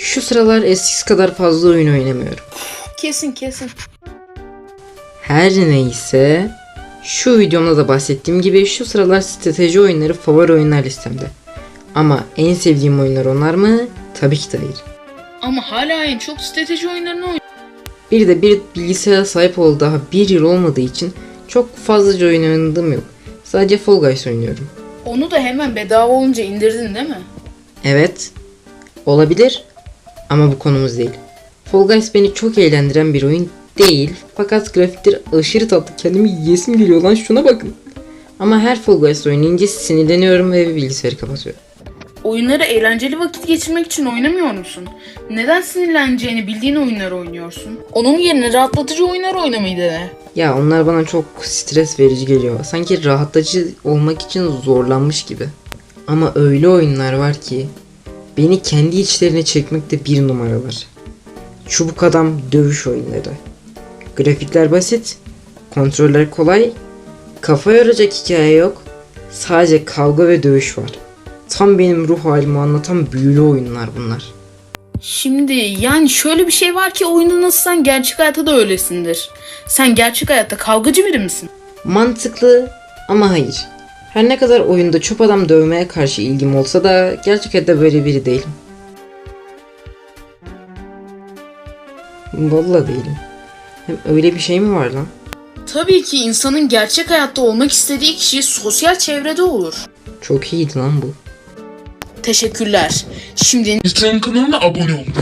Şu sıralar eskisi kadar fazla oyun oynamıyorum. Kesin kesin. Her neyse şu videomda da bahsettiğim gibi şu sıralar strateji oyunları favori oyunlar listemde. Ama en sevdiğim oyunlar onlar mı? Tabii ki de hayır. Ama hala en çok strateji oyunlarını oynuyor. Bir de bir bilgisayara sahip ol daha bir yıl olmadığı için çok fazlaca oyun oynadığım yok. Sadece Fall Guys oynuyorum. Onu da hemen bedava olunca indirdin değil mi? Evet. Olabilir. Ama bu konumuz değil. Fall Guys beni çok eğlendiren bir oyun değil. Fakat grafikleri aşırı tatlı. Kendimi yesim geliyor lan şuna bakın. Ama her Fall Guys oynayınca sinirleniyorum ve bilgisayarı kapatıyorum. Oyunları eğlenceli vakit geçirmek için oynamıyor musun? Neden sinirleneceğini bildiğin oyunları oynuyorsun? Onun yerine rahatlatıcı oyunlar oynamayı dene. Ya onlar bana çok stres verici geliyor. Sanki rahatlatıcı olmak için zorlanmış gibi. Ama öyle oyunlar var ki beni kendi içlerine çekmekte bir numaralar. Çubuk adam dövüş oyunları. Grafikler basit, kontroller kolay, kafa yoracak hikaye yok. Sadece kavga ve dövüş var. Tam benim ruh halimi anlatan büyülü oyunlar bunlar. Şimdi yani şöyle bir şey var ki oyunda nasılsan gerçek hayatta da öylesindir. Sen gerçek hayatta kavgacı biri misin? Mantıklı ama hayır. Her ne kadar oyunda çöp adam dövmeye karşı ilgim olsa da gerçek hayatta böyle biri değilim. Vallahi değilim. Hem öyle bir şey mi var lan? Tabii ki insanın gerçek hayatta olmak istediği kişi sosyal çevrede olur. Çok iyiydi lan bu. Teşekkürler. Şimdi Lütfen kanalına abone olun.